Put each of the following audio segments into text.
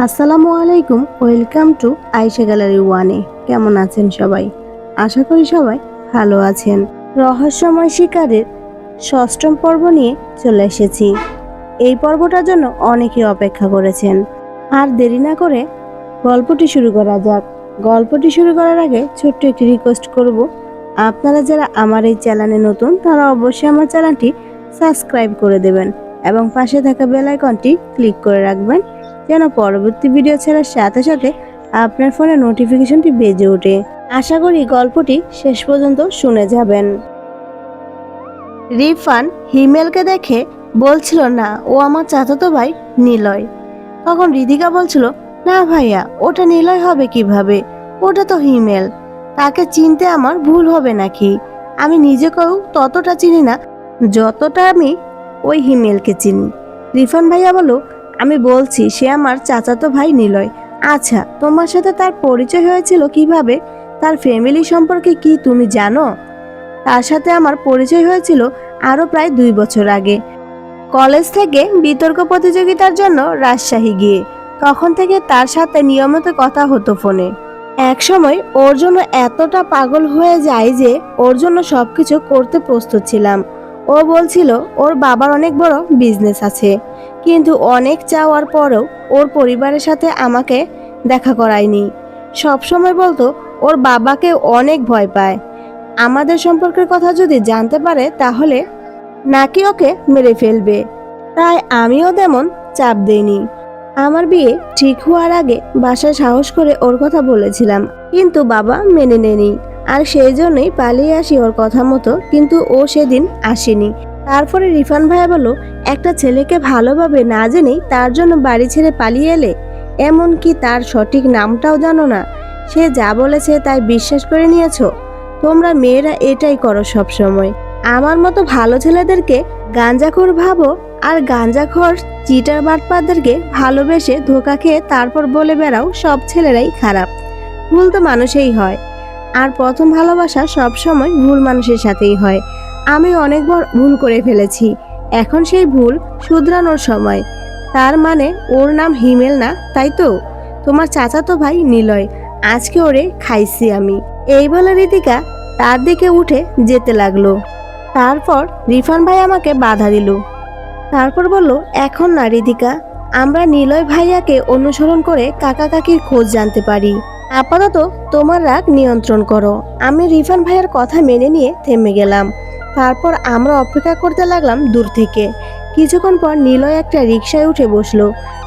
আসসালামু আলাইকুম, welcome to আইসা গ্যালারি ওয়ানে। কেমন আছেন সবাই? আশা করি সবাই ভালো আছেন। রহস্যময় শিকারের ষষ্ঠম পর্ব নিয়ে চলে এসেছি। এই পর্বটার জন্য অনেকে অপেক্ষা করেছেন। আর দেরি না করে গল্পটি শুরু করা যাক। গল্পটি শুরু করার আগে ছোট্ট একটি রিকোয়েস্ট করব। আপনারা যারা আমার এই চ্যানেলে নতুন, তারা অবশ্যই আমার চ্যানেলটি সাবস্ক্রাইব করে দেবেন এবং পাশে থাকা বেল আইকনটি ক্লিক করে রাখবেন। যেন পরবর্তী ভিডিও ছাড়ার সাথে সাথে আপনার ফোনে নোটিফিকেশনটি বেজে ওঠে। আশা করি গল্পটি শেষ পর্যন্ত শুনে যাবেন। রিফান হিমেলকে দেখে বলছিল, না, ও আমার চাচাতো ভাই নিলয়। তখন রিধিকা বলছিল, না ভাইয়া, ওটা নিলয় হবে কীভাবে? ওটা তো হিমেল। তাকে চিনতে আমার ভুল হবে নাকি? আমি নিজেকেও ততটা চিনি না, যতটা আমি ওই হিমেলকে চিনি। রিফান ভাইয়া বলো আমি বলছি, সে আমার চাচাতো ভাই নিলয়। আচ্ছা তোমার সাথে তার পরিচয় হয়েছিল কীভাবে? তার ফ্যামিলি সম্পর্কে কি তুমি জানো? তার সাথে আমার পরিচয় হয়েছিল আরও প্রায় দুই বছর আগে। কলেজ থেকে বিতর্ক প্রতিযোগিতার জন্য রাজশাহী গিয়ে, তখন থেকে তার সাথে নিয়মিত কথা হতো ফোনে। এক সময় ওর জন্য এতটা পাগল হয়ে যায় যে ওর জন্য সবকিছু করতে প্রস্তুত ছিলাম। ও বলছিল, ওর বাবার অনেক বড় বিজনেস আছে। কিন্তু অনেক চাওয়ার পরেও ওর পরিবারের সাথে আমাকে দেখা করায়নি। সবসময় বলতো, ওর বাবাকে অনেক ভয় পায়। আমাদের সম্পর্কের কথা যদি জানতে পারে, তাহলে নাকি ওকে মেরে ফেলবে? তাই আমিও তেমন চাপ দেইনি। আমার বিয়ে ঠিক হওয়ার আগে বাসায় সাহস করে ওর কথা বলেছিলাম, কিন্তু বাবা মেনে নেনি আর সেই জন্যই পালিয়ে আসি ওর কথা মতো, কিন্তু ও সেদিন আসেনি। তারপরে রিফান ভাইয়া বলো একটা ছেলেকে ভালোভাবে না জেনেই তার জন্য বাড়ি ছেড়ে পালিয়ে এলে? এমনকি তার সঠিক নামটাও জানো না। সে যা বলেছে তাই বিশ্বাস করে নিয়েছো? তোমরা মেয়েরা এটাই করো সব সময় আমার মতো ভালো ছেলেদেরকে গাঞ্জাখোর ভাবো আর গাঞ্জাখোর চিটার বাটপাদেরকে ভালোবেসে ধোকা খেয়ে তারপর বলে বেড়াও সব ছেলেরাই খারাপ। ভুল তো মানুষেই হয়। আর প্রথম ভালোবাসা সব সময় ভুল মানুষের সাথেই হয়। আমি অনেকবার ভুল করে ফেলেছি। এখন সেই ভুল শুধরানোর সময়। তার মানে ওর নাম হিমেল না, তাই তো? তোমার চাচাতো ভাই নিলয়, আজকে ওরে খাইছি আমি। এই বলে রীতিকা তার দিকে উঠে যেতে লাগল। তারপর রিফান ভাই আমাকে বাধা দিল। তারপর বলল, এখন না রিদিকা আমরা নিলয় ভাইয়াকে অনুসরণ করে কাকা কাকির খোঁজ জানতে পারি। আপাতত তোমার রাগ নিয়ন্ত্রণ করো। আমি রিফান ভাইয়ের কথা মেনে নিয়ে থেমে গেলাম। তারপর আমরা অপেক্ষা করতে লাগলাম দূর থেকে। কিছুক্ষণ পর নিলয় একটা রিক্সায় উঠে বসল।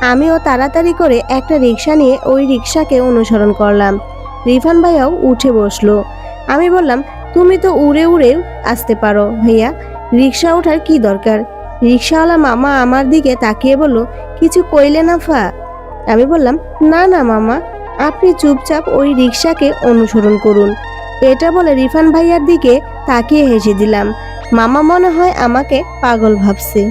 আমিও তাড়াতাড়ি করে একটা রিক্সা নিয়ে ওই রিক্সাকে অনুসরণ করলাম। রিফান ভাইয়াও উঠে বসল। আমি বললাম, তুমি তো উড়ে উড়েও আসতে পারো ভাইয়া। রিক্সা ওঠার কি দরকার? রিক্সাওয়ালা মামা আমার দিকে তাকিয়ে বলল, কিছু কইলে না ফা? আমি বললাম, না না মামা আপনি চুপচাপ ওই রিক্সাকে অনুসরণ করুন। এটা বলে রিফান ভাইয়ার দিকে তাকিয়ে হেসে দিলাম। মামা মনে হয় আমাকে পাগল ভাবছে।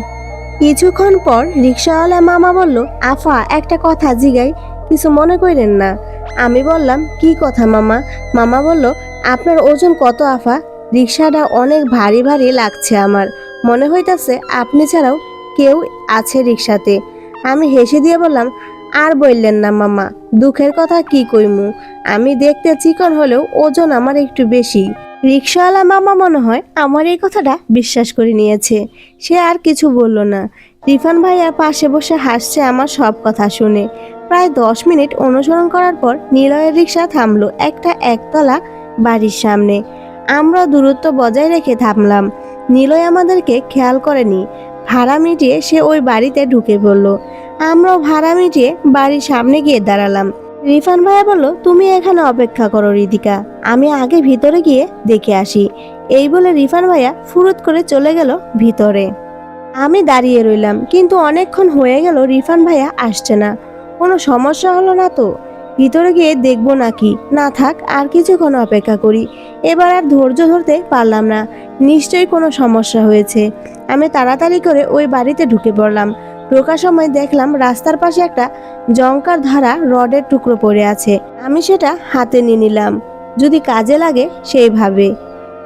কিছুক্ষণ পর রিক্সাওয়ালা মামা বলল, আফা, একটা কথা জিগাই, কিছু মনে করেন না। আমি বললাম, কি কথা মামা? মামা বলল, আপনার ওজন কত আফা? রিক্সাটা অনেক ভারী ভারী লাগছে আমার। মনে হইতাছে আপনি ছাড়াও কেউ আছে রিক্সাতে আমি হেসে দিয়ে বললাম আর বললেন না, মামা। দুঃখের কথা কি কইমু? আমি দেখতে চিকন হলেও ওজন আমার একটু বেশি। রিক্সাওয়ালা মামা মনে হয় আমার এই কথাটা বিশ্বাস করে নিয়েছে। সে আর কিছু বলল না। রিফান ভাইয়ার পাশে বসে হাসছে আমার সব কথা শুনে। প্রায় দশ মিনিট অনুসরণ করার পর নিলয়ের রিক্সা থামলো একটা একতলা বাড়ির সামনে। আমরা দূরত্ব বজায় রেখে থামলাম। নিলয় আমাদেরকে খেয়াল করেনি। ভাড়া মিটিয়ে সে ওই বাড়িতে ঢুকে পড়ল। আমরাও ভাড়া মিটিয়ে বাড়ির সামনে গিয়ে দাঁড়ালাম। রিফান ভাইয়া বলল, তুমি এখানে অপেক্ষা করো, রিদিকা। আমি আগে ভিতরে গিয়ে দেখে আসি। এই বলে রিফান ভাইয়া ফুরুত করে চলে গেল ভিতরে। আমি দাঁড়িয়ে রইলাম, কিন্তু অনেকক্ষণ হয়ে গেল রিফান ভাইয়া আসছে না। কোনো সমস্যা হলো না তো? ভিতরে গিয়ে দেখব নাকি। না থাক, আর কিছুক্ষণ অপেক্ষা করি। এবার আর ধৈর্য ধরতে পারলাম না। নিশ্চয়ই কোনো সমস্যা হয়েছে। আমি তাড়াতাড়ি করে ওই বাড়িতে ঢুকে পড়লাম। ঢোকার সময় দেখলাম রাস্তার পাশে একটা জঙ্কার ধারা রডের টুকরো পড়ে আছে। আমি সেটা হাতে নিয়ে নিলাম। যদি কাজে লাগে, সেইভাবে।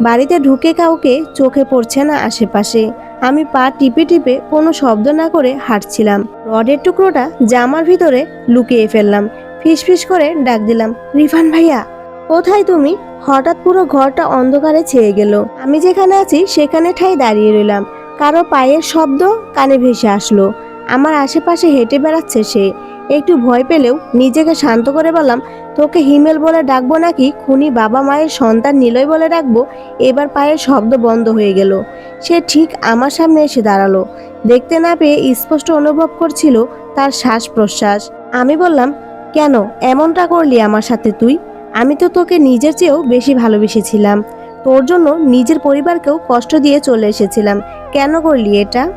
বাড়িতে ঢুকে কাউকে চোখে পড়ছে না আশেপাশে। আমি পা টিপে টিপে কোনো শব্দ না করে হাঁটছিলাম। রডের টুকরোটা জামার ভিতরে লুকিয়ে ফেললাম। ফিসফিস করে ডাক দিলাম, রিফান ভাইয়া, কোথায় তুমি? হঠাৎ পুরো ঘরটা অন্ধকারে ছেয়ে গেল। আমি যেখানে আছি, সেখানে ঠাই দাঁড়িয়ে রইলাম। কারও পায়ের শব্দ কানে ভেসে আসলো। আমার আশেপাশে হেঁটে বেড়াচ্ছে সে। একটু ভয় পেলেও নিজেকে শান্ত করে বললাম, তোকে হিমেল বলে ডাকবো নাকি? খুনি বাবা মায়ের সন্তান নিলয় বলে ডাকবো? এবার পায়ের শব্দ বন্ধ হয়ে গেল। সে ঠিক আমার সামনে এসে দাঁড়াল। দেখতে না পেয়ে স্পষ্ট অনুভব করছিল তার শ্বাস প্রশ্বাস আমি বললাম, কেন? এমনটা করলি আমার সাথে তুই? আমি তো তোকে নিজের চেয়েও বেশি ভালোবেসেছিলাম। তোর জন্য নিজের পরিবারকেও কষ্ট দিয়ে চলে এসেছিলাম। কেন করলি এটা?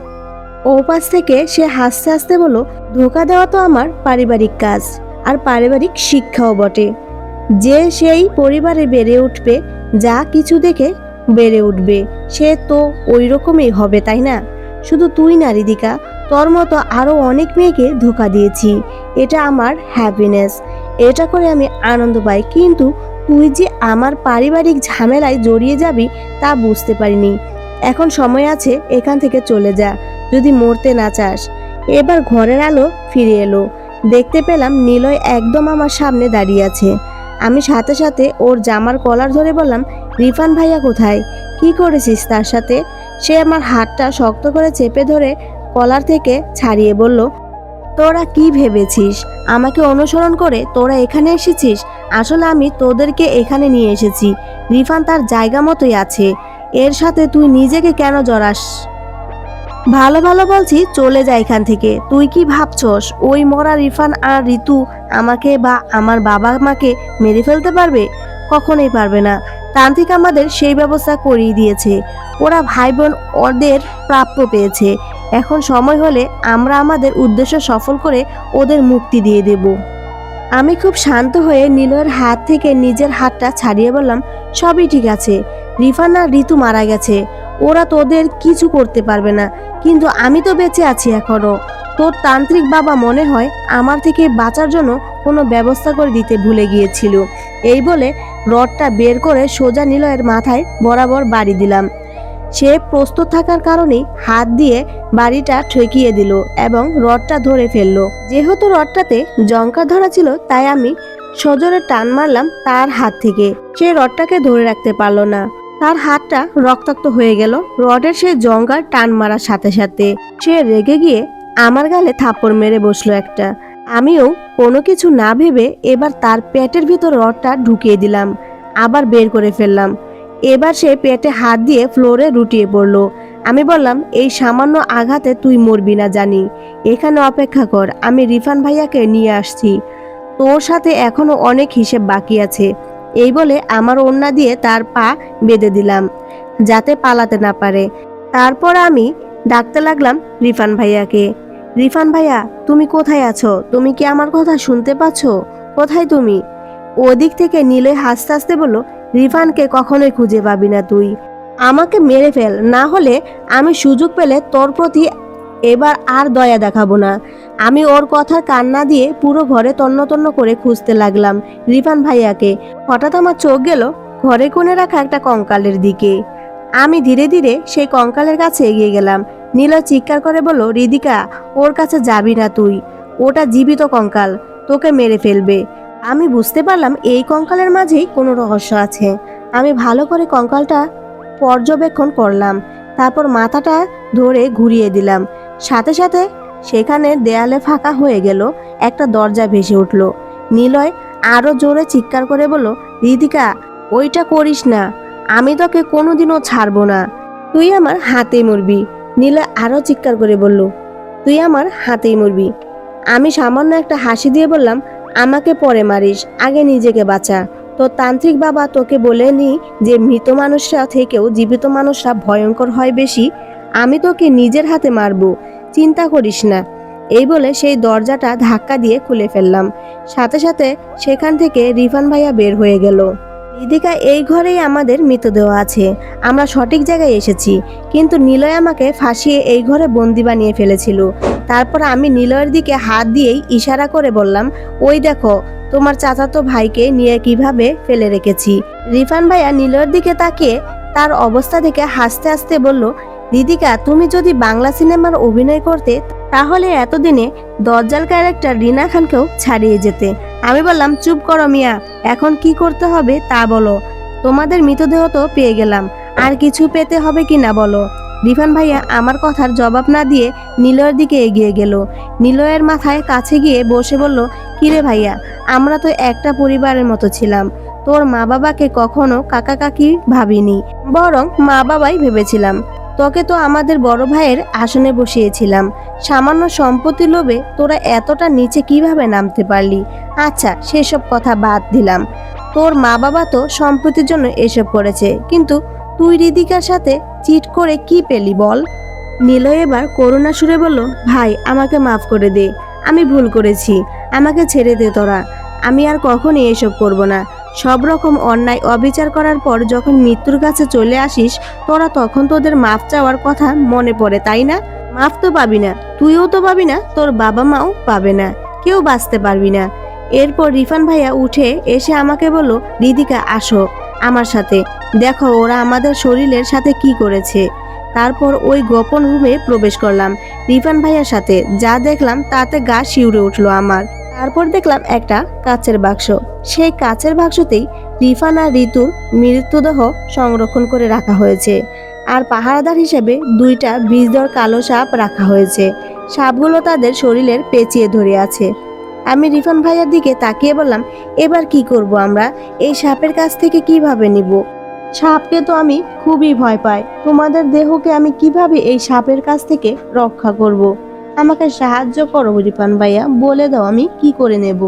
ও পাশ থেকে সে হাসতে হাসতে বলল, ধোকা দেওয়া তো আমার পারিবারিক কাজ আর পারিবারিক শিক্ষাও বটে। যে সেই পরিবারে বেড়ে উঠবে, যা কিছু দেখে বেড়ে উঠবে, সে তো ওই রকমই হবে, তাই না? শুধু তুই না, রিদিকা, তোর মতো আরও অনেক মেয়েকে ধোকা দিয়েছি। এটা আমার হ্যাপিনেস এটা করে আমি আনন্দ পাই, কিন্তু তুই যে আমার পারিবারিক ঝামেলায় জড়িয়ে যাবি তা বুঝতে পারিনি। এখন সময় আছে, এখান থেকে চলে যা। যদি মরতে না চাস। এবার ঘরের আলো ফিরে এলো। দেখতে পেলাম নিলয় একদম আমার সামনে দাঁড়িয়ে আছে। আমি সাথে সাথে ওর জামার কলার ধরে বললাম, রিফান ভাইয়া কোথায়? কি করেছিস তার সাথে? সে আমার হাতটা শক্ত করে চেপে ধরে কলার থেকে ছাড়িয়ে বলল, তোরা কি ভেবেছিস? আমাকে অনুসরণ করে তোরা এখানে এসেছিস? আসলে আমি তোদেরকে এখানে নিয়ে এসেছি। রিফান তার জায়গা মতোই আছে। এর সাথে তুই নিজেকে কেন জড়াস? ভালো ভালো বলছি, চলে যা এখান থেকে। তুই কি ভাবছস, ওই মরা রিফান আর ঋতু আমাকে বা আমার বাবা মাকে মেরে ফেলতে পারবে? কখনোই পারবে না। তান্ত্রিক আমাদের সেই ব্যবস্থা করিয়ে দিয়েছে। ওরা ভাই বোন ওদের প্রাপ্য পেয়েছে। এখন সময় হলে আমরা আমাদের উদ্দেশ্য সফল করে ওদের মুক্তি দিয়ে দেব। আমি খুব শান্ত হয়ে নীলয়ের হাত থেকে নিজের হাতটা ছাড়িয়ে বললাম, সবই ঠিক আছে। রিফান আর ঋতু মারা গেছে। ওরা তোদের কিছু করতে পারবে না। কিন্তু আমি তো বেঁচে আছি এখনও। তোর তান্ত্রিক বাবা মনে হয় আমার থেকে বাঁচার জন্য কোনো ব্যবস্থা করে দিতে ভুলে গিয়েছিল। এই বলে রডটা বের করে সোজা নিলয়ের মাথায় বরাবর বাড়ি দিলাম। সে প্রস্তুত থাকার কারণেই হাত দিয়ে বাড়িটা ঠেকিয়ে দিল এবং রডটা ধরে ফেলল। যেহেতু রডটাতে জঙ্কা ধরা ছিল, তাই আমি সজোরে টান মারলাম তার হাত থেকে। সে রডটাকে ধরে রাখতে পারল না। তার হাতটা রক্তাক্ত হয়ে গেল। রডের সে জঙ্গার টান মারার সাথে সাথে সে রেগে গিয়ে আমার গালে থাপ্পড় মেরে বসল একটা। আমিও কোনো কিছু না ভেবে এবার তার পেটের ভিতর রডটা ঢুকিয়ে দিলাম, আবার বের করে ফেললাম। এবার সে পেটে হাত দিয়ে ফ্লোরে রুটিয়ে পড়ল। আমি বললাম, এই সামান্য আঘাতে তুই মরবি না জানি। এখানে অপেক্ষা কর, আমি রিফান ভাইয়াকে নিয়ে আসছি। তোর সাথে এখনও অনেক হিসেব বাকি আছে। এই বলে আমার ওন্না দিয়ে তার পা বেঁধে দিলাম, যাতে পালাতে না পারে। তারপর আমি ডাকতে লাগলাম রিফান ভাইয়াকে। রিফান ভাইয়া, তুমি কোথায় আছো? তুমি কি আমার কথা শুনতে পাচ্ছ? কোথায় তুমি? ওদিক থেকে নীলে হাসতে হাসতে বলল, রিফানকে কখনোই খুঁজে পাবি না তুই। আমাকে মেরে ফেল, না হলে আমি সুযোগ পেলে তোর প্রতি এবার আর দয়া দেখাবো না। আমি ওর কথার কান্না দিয়ে পুরো ঘরে তন্ন তন্ন করে খুঁজতে লাগলাম রিফান ভাইয়াকে। হঠাৎ আমার চোখ গেল ঘরে কোণে রাখা একটা কঙ্কালের দিকে। আমি ধীরে ধীরে সেই কঙ্কালের কাছে এগিয়ে গেলাম। নীল চিৎকার করে বলল, রিদিকা, ওর কাছে যাবি না তুই। ওটা জীবিত কঙ্কাল, তোকে মেরে ফেলবে। আমি বুঝতে পারলাম এই কঙ্কালের মাঝেই কোনো রহস্য আছে। আমি ভালো করে কঙ্কালটা পর্যবেক্ষণ করলাম। তারপর মাথাটা ধরে ঘুরিয়ে দিলাম। সাথে সাথে সেখানে দেয়ালে ফাঁকা হয়ে গেল, একটা দরজা ভেসে উঠল। নিলয় আরও জোরে চিৎকার করে বলল রিদিকা ওইটা করিস না, আমি তোকে কোনোদিনও ছাড়বো না। তুই আমার হাতে মরবি। নিলয় আরও চিৎকার করে বলল, তুই আমার হাতেই মরবি। আমি সামান্য একটা হাসি দিয়ে বললাম, আমাকে পরে মারিস, আগে নিজেকে বাঁচা। তো তান্ত্রিক বাবা তোকে বলেনি যে মৃত মানুষরা থেকেও জীবিত মানুষরা ভয়ঙ্কর হয় বেশি আমি তোকে নিজের হাতে মারবো, চিন্তা করিস না। এই বলে সেই দরজাটা ধাক্কা দিয়ে খুলে ফেললাম। সাথে সাথে সেখান থেকে রিফান ভাইয়া বের হয়ে গেল। রিদিকা, এই ঘরেই আমাদের মৃতদেহ আছে। আমরা সঠিক জায়গায় এসেছি, কিন্তু নিলয় আমাকে ফাঁসিয়ে এই ঘরে বন্দি বানিয়ে ফেলেছিল। তারপর আমি নিলয়ের দিকে হাত দিয়েই ইশারা করে বললাম, ওই দেখো, তোমার চাচাতো ভাইকে নিয়ে কীভাবে ফেলে রেখেছি? রিফান ভাইয়া নিলয়ের দিকে তাকিয়ে তার অবস্থা দেখে হাসতে হাসতে বলল রিদিকা তুমি যদি বাংলা সিনেমার অভিনয় করতে, তাহলে এতদিনে দজ্জাল ক্যারেক্টার রিনা খানকেও ছাড়িয়ে যেতে। আমি বললাম, চুপ করো মিয়া, এখন কি করতে হবে তা বলো। তোমাদের মৃতদেহ তো পেয়ে গেলাম, আর কিছু পেতে হবে কি না বলো। রিফান ভাইয়া আমার কথার জবাব না দিয়ে নিলয়ের দিকে এগিয়ে গেল। নিলয়ের মাথায় কাছে গিয়ে বসে বলল, কিরে ভাইয়া, আমরা তো একটা পরিবারের মতো ছিলাম। তোর মা বাবাকে কখনো কাকা কাকি ভাবিনি, বরং মা বাবাই ভেবেছিলাম। তোকে তো আমাদের বড় ভাইয়ের আসনে বসিয়েছিলাম। সামান্য সম্পত্তি লোভে তোরা এতটা নিচে কীভাবে নামতে পারলি? আচ্ছা সেসব কথা বাদ দিলাম। তোর মা বাবা তো সম্পত্তির জন্য এসব করেছে, কিন্তু তুই রিদিকার সাথে চিট করে কি পেলি বল? নিলয় এবার করুণা সুরে বলল, ভাই, আমাকে মাফ করে দে। আমি ভুল করেছি। আমাকে ছেড়ে দে তোরা। আমি আর কখনই এসব করব না। সব রকম অন্যায় অবিচার করার পর যখন মৃত্যুর কাছে চলে আসিস, তোরা তখন তোদের মাফ চাওয়ার কথা মনে পড়ে, তাই না? মাফ তো পাবি না, তুইও তো পাবি না, তোর বাবা মাও পাবে না, কেউ বাঁচতে পারবি না। এরপর রিফান ভাইয়া উঠে এসে আমাকে বলল রিদিকা আসো আমার সাথে। দেখো ওরা আমাদের শরীরের সাথে কি করেছে। তারপর ওই গোপন রুমে প্রবেশ করলাম, রিফান ভাইয়ার সাথে। যা দেখলাম তাতে গা শিউরে উঠল আমার। তারপর দেখলাম একটা কাচের বাক্স। সেই কাচের বাক্সতেই রিফান ঋতুর মৃতদেহ সংরক্ষণ করে রাখা হয়েছে। আর পাহারাদার হিসেবে দুইটা বীজদর কালো সাপ রাখা হয়েছে। সাপগুলো তাদের শরীরের পেঁচিয়ে ধরে আছে। আমি রিফান ভাইয়ার দিকে তাকিয়ে বললাম, এবার কি করব আমরা? এই সাপের কাছ থেকে কীভাবে নিব? সাপকে তো আমি খুবই ভয় পাই। তোমাদের দেহকে আমি কীভাবে এই সাপের কাছ থেকে রক্ষা করব। আমাকে সাহায্য করো, রিফান ভাইয়া। বলে দাও আমি কি করে নেব।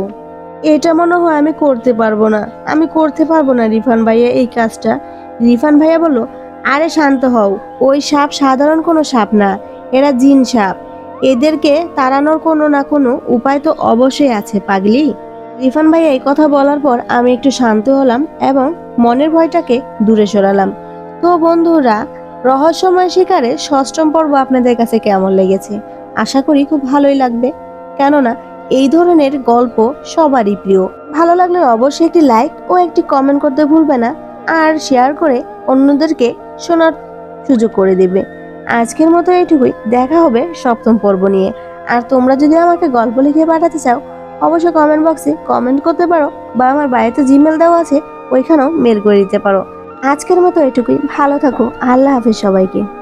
এটা মনে হয় আমি করতে পারব না। আমি করতে পারব না, রিফান ভাইয়া, এই কাজটা। রিফান ভাইয়া বলো আরে শান্ত হও, ওই সাপ সাধারণ কোনো সাপ না, এরা জিন সাপ। এদেরকে তাড়ানোর কোনো না কোনো উপায় তো অবশ্যই আছে, পাগলি। রিফান ভাইয়া এই কথা বলার পর আমি একটু শান্ত হলাম এবং মনের ভয়টাকে দূরে সরালাম। তো বন্ধুরা, রহস্যময় শিকারে ষষ্ঠম পর্ব আপনাদের কাছে কেমন লেগেছে? আশা করি খুব ভালোই লাগবে। কেননা, এই ধরনের গল্প সবারই প্রিয়। ভালো লাগলে অবশ্যই একটি লাইক ও একটি কমেন্ট করতে ভুলবে না আর শেয়ার করে অন্যদেরকে শোনার সুযোগ করে দেবে। আজকের মতো এইটুকুই। দেখা হবে সপ্তম পর্ব নিয়ে। আর তোমরা যদি আমাকে গল্প লিখে পাঠাতে চাও, অবশ্যই কমেন্ট বক্সে কমেন্ট করতে পারো বা আমার বাড়িতে জিমেল দেওয়া আছে, ওইখানেও মেল করে দিতে পারো। আজকের মতো এটুকুই ভালো থাকো। আল্লাহ হাফিজ সবাইকে।